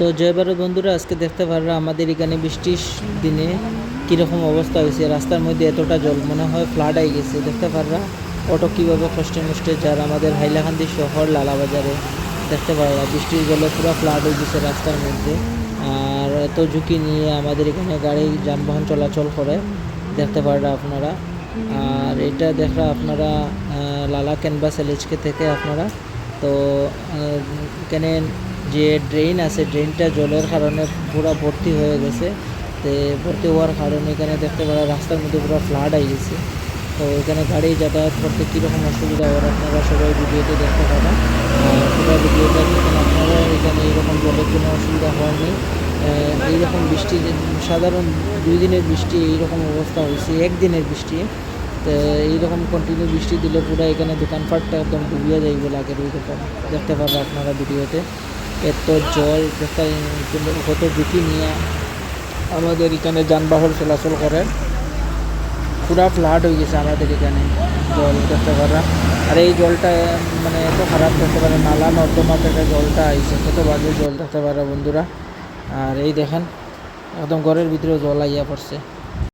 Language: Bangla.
তো জয় ভারত বন্ধুরা, আজকে দেখতে পাররা আমাদের এখানে বৃষ্টির দিনে কীরকম অবস্থা হয়েছে। রাস্তার মধ্যে এতটা জল, মনে হয় ফ্লাড হয়ে গেছে। দেখতে পাররা অটো কীভাবে কষ্টে মুষ্টে যার আমাদের হাইলাকান্দি শহর লালাবাজারে। দেখতে পাররা, বৃষ্টির জলে পুরো ফ্লাড হয়ে গেছে রাস্তার মধ্যে। আর এত ঝুঁকি নিয়ে আমাদের এখানে গাড়ি যানবাহন চলাচল করে। দেখতে পাররা আপনারা। আর এটা দেখরা আপনারা লালা ক্যানভাস এলএচকে থেকে আপনারা। তো এখানে যে ড্রেন আছে ড্রেনটা জলের কারণে পুরো ভর্তি হয়ে গেছে। তো ভর্তি হওয়ার কারণে এখানে দেখতে পারা রাস্তার মধ্যে পুরো ফ্লাড হয়ে গেছে। তো এখানে গাড়ি যাতায়াত করতে কীরকম অসুবিধা হয় আপনারা সবাই ভিডিওতে দেখতে পাবেন। পুরো ভিডিওটা দেখুন, আপনারা এখানে এইরকম জলের কোনো অসুবিধা হয়নি। এইরকম বৃষ্টি, সাধারণ দুই দিনের বৃষ্টি এইরকম অবস্থা হয়েছে একদিনের বৃষ্টি। তো এইরকম কন্টিনিউ বৃষ্টি দিলে পুরো এখানে দোকানপাটটা একদম ডুবিয়ে যাইব লাগে দেখতে পারব আপনারা ভিডিওতে। এত জল কত ঝুঁকি নিয়ে আমাদের এখানে যানবাহন চলাচল করে। পুরা ফ্লাড হয়ে গেছে আমাদের এখানে জল পারা। আর এই জলটা মানে এত খারাপ, দেখতে পারে। নালা নর্দমা থেকে জলটা আইছে, কত বাজে জল থাকতে পারা বন্ধুরা। আর এই দেখেন, একদম ঘরের ভিতরে জল আইয়া পড়ছে।